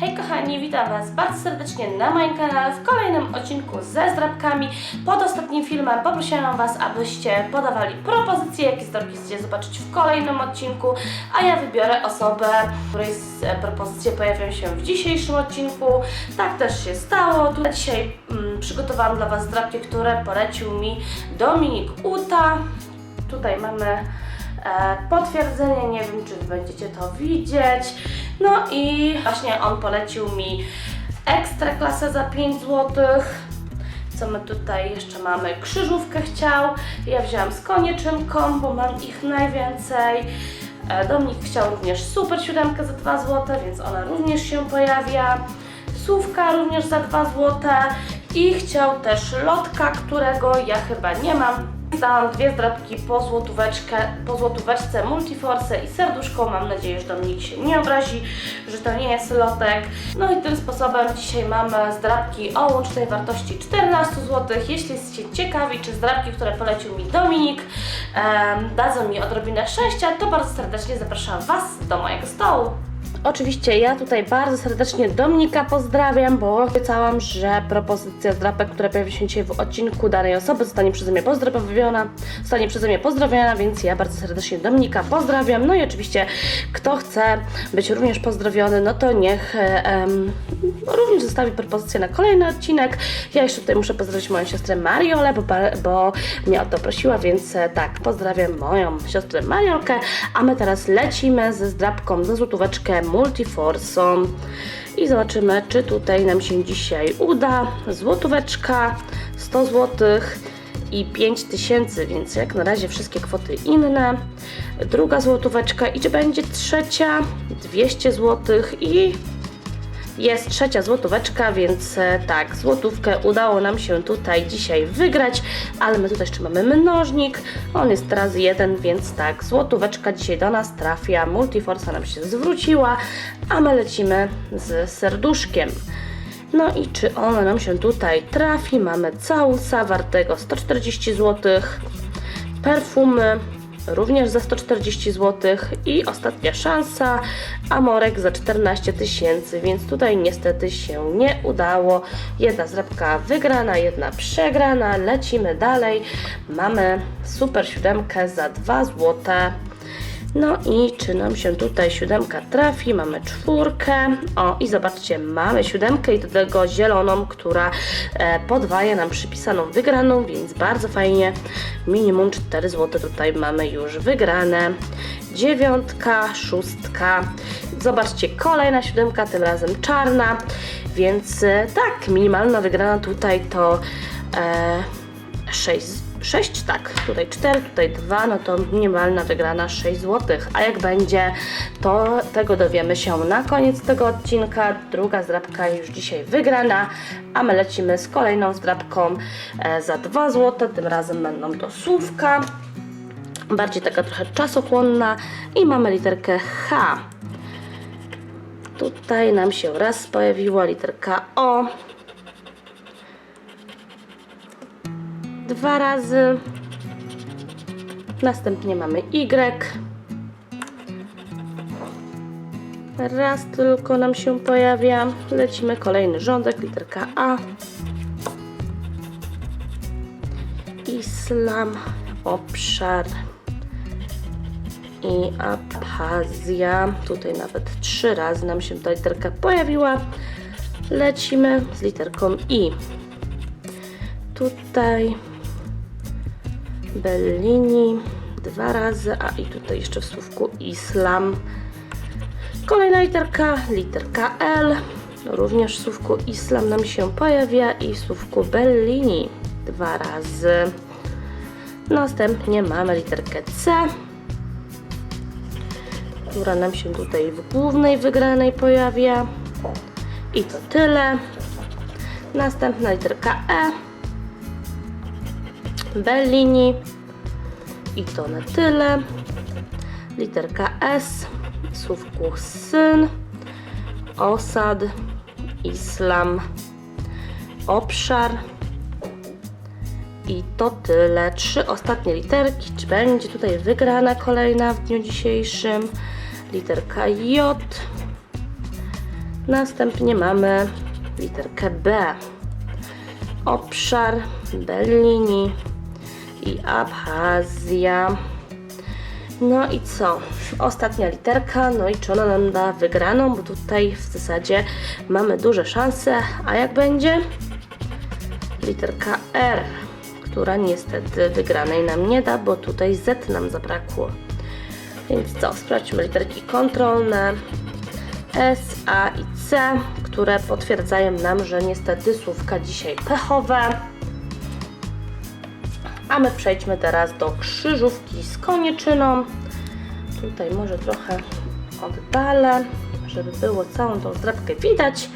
Hej kochani, witam Was bardzo serdecznie na moim kanale w kolejnym odcinku ze zdrabkami. Pod ostatnim filmem poprosiłam Was, abyście podawali propozycje, jakie zdrabki chcecie zobaczyć w kolejnym odcinku, a ja wybiorę osobę, której e, propozycje pojawią się w dzisiejszym odcinku. Tak też się stało. Dzisiaj mm, przygotowałam dla Was zdrabki, które polecił mi Dominik Uta. Tutaj mamy e, potwierdzenie, nie wiem czy będziecie to widzieć. No i właśnie on polecił mi ekstra klasę za 5 zł. Co my tutaj jeszcze mamy? Krzyżówkę chciał. Ja wzięłam z konieczynką, bo mam ich najwięcej. E, Dominik chciał również super siódemkę za 2 zł, więc ona również się pojawia. Słówka również za 2 zł. I chciał też lotka, którego ja chyba nie mam. Dałam dwie zdrabki po złotóweczkę, po złotóweczce Multiforce i serduszko. Mam nadzieję, że Dominik się nie obrazi, że to nie jest lotek. No i tym sposobem dzisiaj mamy zdrabki o łącznej wartości 14 zł. Jeśli jesteście ciekawi, czy zdrabki, które polecił mi Dominik, dadzą mi odrobinę szczęścia, to bardzo serdecznie zapraszam Was do mojego stołu. Oczywiście ja tutaj bardzo serdecznie Dominika pozdrawiam, bo obiecałam, że propozycja zdrapek, która pojawi się dzisiaj w odcinku danej osoby zostanie przeze mnie pozdrowiona, zostanie przeze mnie pozdrowiona, więc ja bardzo serdecznie Dominika pozdrawiam. No i oczywiście kto chce być również pozdrowiony, no to niech em, również zostawi propozycję na kolejny odcinek. Ja jeszcze tutaj muszę pozdrowić moją siostrę Mariolę, bo, bo mnie o to prosiła, więc e, tak, pozdrawiam moją siostrę Mariolkę, a my teraz lecimy ze zdrabką za złotóweczkę Multiforsą i zobaczymy, czy tutaj nam się dzisiaj uda. Złotóweczka, 100 złotych i 5000, więc jak na razie wszystkie kwoty inne. Druga złotóweczka i czy będzie trzecia? 200 złotych i jest trzecia złotóweczka, więc e, tak, złotówkę udało nam się tutaj dzisiaj wygrać, ale my tutaj jeszcze mamy mnożnik, on jest razy jeden, więc tak, złotóweczka dzisiaj do nas trafia, Multiforsa nam się zwróciła, a my lecimy z serduszkiem. No i czy ona nam się tutaj trafi? Mamy całusa wartego 140 zł, perfumy również za 140 zł i ostatnia szansa Amorek za 14 tysięcy, więc tutaj niestety się nie udało. Jedna zrabka wygrana, jedna przegrana. Lecimy dalej. Mamy super siódemkę za 2 złote. No i czy nam się tutaj siódemka trafi? Mamy czwórkę. O, i zobaczcie, mamy siódemkę i do tego zieloną, która e, podwaja nam przypisaną wygraną, więc bardzo fajnie. Minimum 4 zł tutaj mamy już wygrane. Dziewiątka, szóstka. Zobaczcie, kolejna siódemka, tym razem czarna. Więc e, tak, minimalna wygrana tutaj to e, 6 6, tak, tutaj 4, tutaj 2, no to minimalna wygrana 6 zł. A jak będzie, to tego dowiemy się na koniec tego odcinka. Druga zdrabka już dzisiaj wygrana, a my lecimy z kolejną zdrabką e, za 2 zł. Tym razem będą to słówka, bardziej taka trochę czasochłonna i mamy literkę H. Tutaj nam się raz pojawiła literka O, dwa razy. Następnie mamy Y. Raz tylko nam się pojawia. Lecimy kolejny rządek, literka A. Islam, obszar i Abchazja. Tutaj nawet trzy razy nam się ta literka pojawiła. Lecimy z literką I. Tutaj Bellini dwa razy, a i tutaj jeszcze w słówku Islam. Kolejna literka, literka L. Również w słówku Islam nam się pojawia i w słówku Bellini dwa razy. Następnie mamy literkę C, która nam się tutaj w głównej wygranej pojawia. I to tyle. Następna literka E. Bellini i to na tyle. Literka S, słówku syn, osad, islam, obszar i to tyle. Trzy ostatnie literki. Czy będzie tutaj wygrana kolejna w dniu dzisiejszym? Literka J. Następnie mamy literkę B. Obszar Bellini i Abchazja. No i co? Ostatnia literka, no i czy ona nam da wygraną, bo tutaj w zasadzie mamy duże szanse, a jak będzie? Literka R, która niestety wygranej nam nie da, bo tutaj Z nam zabrakło. Więc co? Sprawdźmy literki kontrolne S, A i C, które potwierdzają nam, że niestety słówka dzisiaj pechowe. A my przejdźmy teraz do krzyżówki z konieczyną. Tutaj może trochę oddalę, żeby było całą tą zdrabkę widać.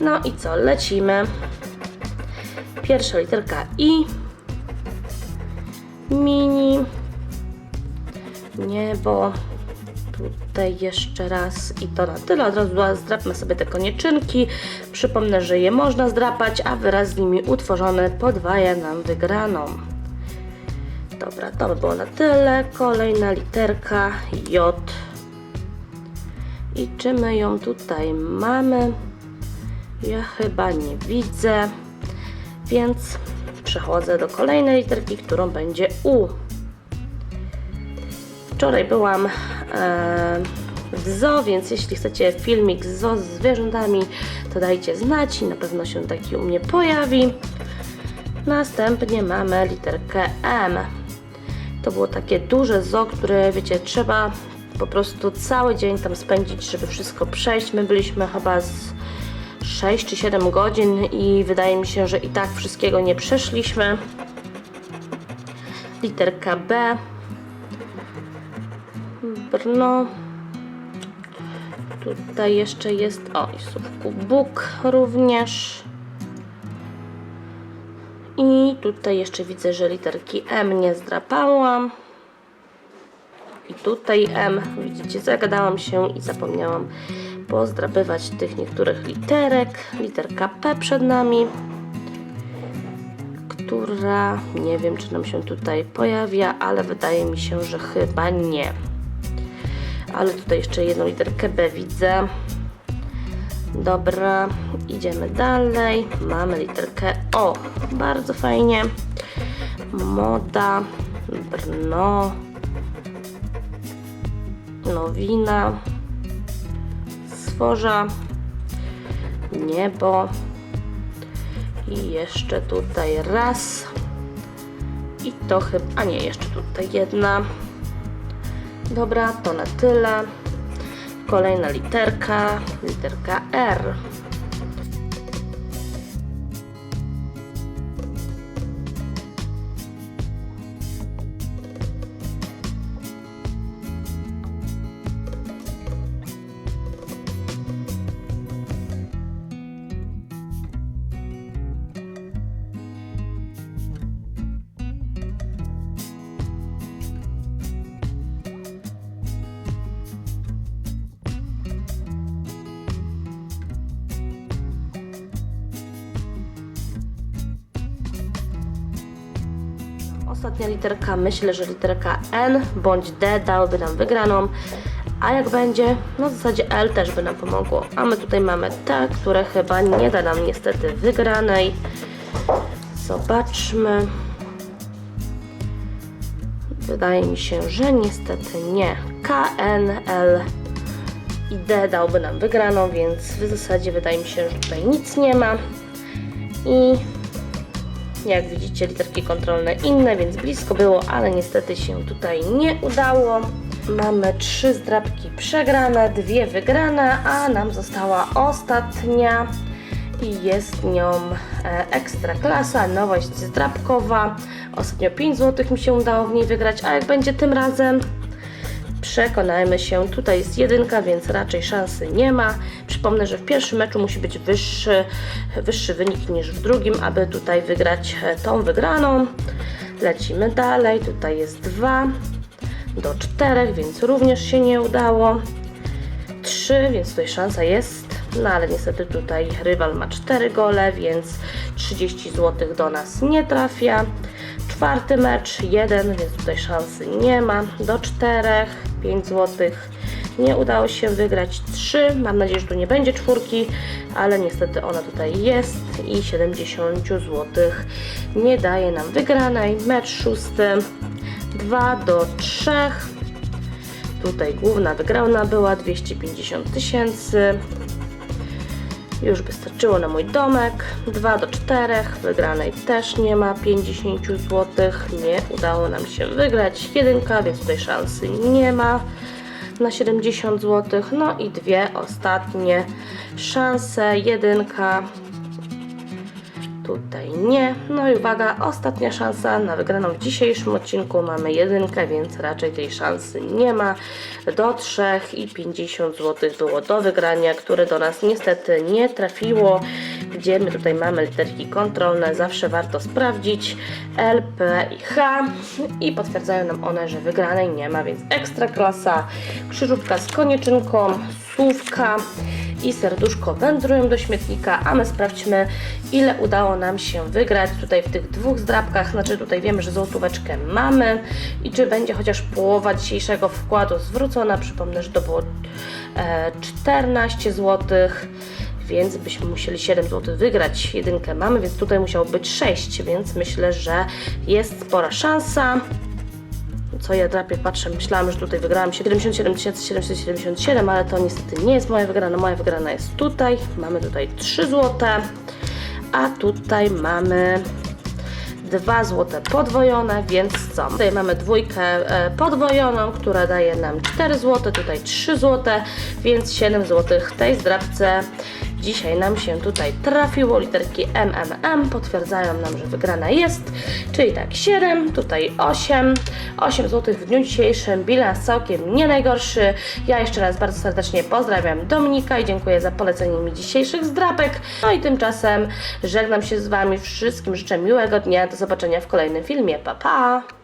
No i co, lecimy. Pierwsza literka I. Mini. Niebo. Tutaj jeszcze raz i to na tyle. Od razu zdrapmy sobie te konieczynki. Przypomnę, że je można zdrapać, a wyraz z nimi utworzony podwaja nam wygraną. Dobra, to by było na tyle. Kolejna literka J. I czy my ją tutaj mamy? Ja chyba nie widzę, więc przechodzę do kolejnej literki, którą będzie U. Wczoraj byłam e, w zoo, więc jeśli chcecie filmik z zoo z zwierzętami, to dajcie znać i na pewno się taki u mnie pojawi. Następnie mamy literkę M. To było takie duże zoo, które wiecie, trzeba po prostu cały dzień tam spędzić, żeby wszystko przejść. My byliśmy chyba z 6 czy 7 godzin i wydaje mi się, że i tak wszystkiego nie przeszliśmy. Literka B. Brno. Tutaj jeszcze jest, o i słówku Bóg również. I tutaj jeszcze widzę, że literki M nie zdrapałam. I tutaj M, widzicie, zagadałam się i zapomniałam pozdrapywać tych niektórych literek. Literka P przed nami, która nie wiem, czy nam się tutaj pojawia, ale wydaje mi się, że chyba nie. Ale tutaj jeszcze jedną literkę B widzę. Dobra, idziemy dalej. Mamy literkę O. Bardzo fajnie. Moda, Brno, Nowina, Stworza, Niebo i jeszcze tutaj raz. I to chyba, a nie, jeszcze tutaj jedna. Dobra, to na tyle. Kolejna literka, literka R. Ostatnia literka, myślę, że literka N bądź D dałyby nam wygraną. A jak będzie, no w zasadzie L też by nam pomogło. A my tutaj mamy T, które chyba nie da nam niestety wygranej. Zobaczmy. Wydaje mi się, że niestety nie. K, N, L i D dałby nam wygraną, więc w zasadzie wydaje mi się, że tutaj nic nie ma. I jak widzicie, literki kontrolne inne, więc blisko było, ale niestety się tutaj nie udało. Mamy trzy zdrabki przegrane, dwie wygrane, a nam została ostatnia i jest nią e, ekstra klasa, nowość zdrabkowa. Ostatnio 5 zł mi się udało w niej wygrać, a jak będzie tym razem? Przekonajmy się, tutaj jest jedynka, więc raczej szansy nie ma. Przypomnę, że w pierwszym meczu musi być wyższy, wyższy wynik niż w drugim, aby tutaj wygrać e, tą wygraną. Lecimy dalej, tutaj jest 2 do 4, więc również się nie udało. 3, więc tutaj szansa jest, no ale niestety tutaj rywal ma 4 gole, więc 30 zł do nas nie trafia. Czwarty mecz, 1, więc tutaj szansy nie ma. Do 4, 5 zł, Nie udało się wygrać 3. Mam nadzieję, że tu nie będzie czwórki, ale niestety ona tutaj jest i 70 zł nie daje nam wygranej. Mecz szósty 2 do 3. Tutaj główna wygrana była 250 tysięcy. Już by starczyło na mój domek. 2 do 4. Wygranej też nie ma 50 zł. Nie udało nam się wygrać. Jedynka, więc tutaj szansy nie ma na 70 zł. No i dwie ostatnie szanse. Jedynka. Tutaj nie. No i uwaga, ostatnia szansa na wygraną w dzisiejszym odcinku. Mamy jedynkę, więc raczej tej szansy nie ma. Do 3 i 50 zł było do wygrania, które do nas niestety nie trafiło. Gdzie my tutaj mamy literki kontrolne, zawsze warto sprawdzić L, P i H i potwierdzają nam one, że wygranej nie ma, więc ekstra klasa, krzyżówka z konieczynką, słówka i serduszko wędrują do śmietnika, a my sprawdźmy, ile udało nam się wygrać tutaj w tych dwóch zdrabkach. Znaczy, tutaj wiemy, że złotóweczkę mamy i czy będzie chociaż połowa dzisiejszego wkładu zwrócona. Przypomnę, że to było e, 14 zł. Więc byśmy musieli 7 zł wygrać. Jedynkę mamy, więc tutaj musiało być 6, więc myślę, że jest spora szansa co ja drapię, patrzę, myślałam, że tutaj wygrałam 77 777, ale to niestety nie jest moja wygrana. Moja wygrana jest tutaj. Mamy tutaj 3 złote, a tutaj mamy 2 złote podwojone, więc co? Tutaj mamy dwójkę e, podwojoną, która daje nam 4 złote, tutaj 3 złote, więc 7 złotych w tej zdrabce dzisiaj nam się tutaj trafiło. Literki MMM potwierdzają nam, że wygrana jest, czyli tak 7, tutaj 8, 8 zł w dniu dzisiejszym, bilans całkiem nie najgorszy. Ja jeszcze raz bardzo serdecznie pozdrawiam Dominika i dziękuję za polecenie mi dzisiejszych zdrapek. No i tymczasem żegnam się z Wami, wszystkim życzę miłego dnia, do zobaczenia w kolejnym filmie, pa pa!